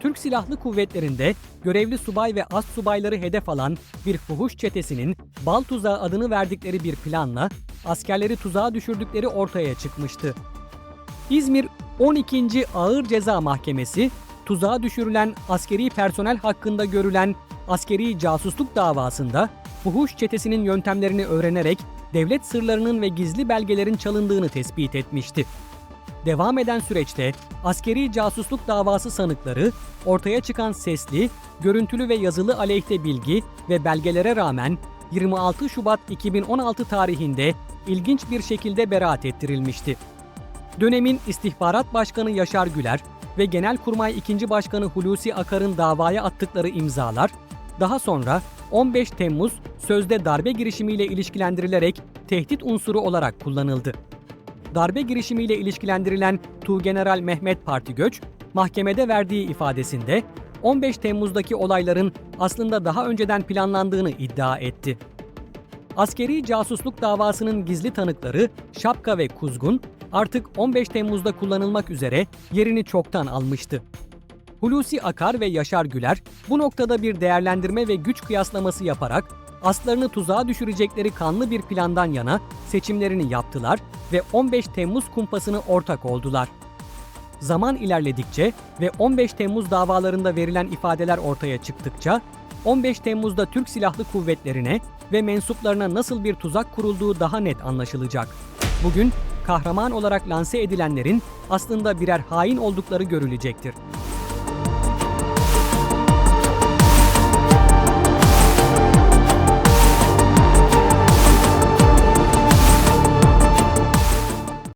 Türk Silahlı Kuvvetleri'nde görevli subay ve as subayları hedef alan bir fuhuş çetesinin bal tuzağı adını verdikleri bir planla askerleri tuzağa düşürdükleri ortaya çıkmıştı. İzmir 12. Ağır Ceza Mahkemesi, tuzağa düşürülen askeri personel hakkında görülen askeri casusluk davasında fuhuş çetesinin yöntemlerini öğrenerek devlet sırlarının ve gizli belgelerin çalındığını tespit etmişti. Devam eden süreçte askeri casusluk davası sanıkları ortaya çıkan sesli, görüntülü ve yazılı aleyhte bilgi ve belgelere rağmen 26 Şubat 2016 tarihinde ilginç bir şekilde beraat ettirilmişti. Dönemin İstihbarat Başkanı Yaşar Güler ve Genelkurmay 2. Başkanı Hulusi Akar'ın davaya attıkları imzalar, daha sonra 15 Temmuz sözde darbe girişimiyle ilişkilendirilerek tehdit unsuru olarak kullanıldı. Darbe girişimiyle ilişkilendirilen Tuğgeneral Mehmet Parti Göç, mahkemede verdiği ifadesinde 15 Temmuz'daki olayların aslında daha önceden planlandığını iddia etti. Askeri casusluk davasının gizli tanıkları Şapka ve Kuzgun artık 15 Temmuz'da kullanılmak üzere yerini çoktan almıştı. Hulusi Akar ve Yaşar Güler bu noktada bir değerlendirme ve güç kıyaslaması yaparak aslarını tuzağa düşürecekleri kanlı bir plandan yana seçimlerini yaptılar ve 15 Temmuz kumpasını ortak oldular. Zaman ilerledikçe ve 15 Temmuz davalarında verilen ifadeler ortaya çıktıkça 15 Temmuz'da Türk Silahlı Kuvvetlerine ve mensuplarına nasıl bir tuzak kurulduğu daha net anlaşılacak. Bugün kahraman olarak lanse edilenlerin aslında birer hain oldukları görülecektir.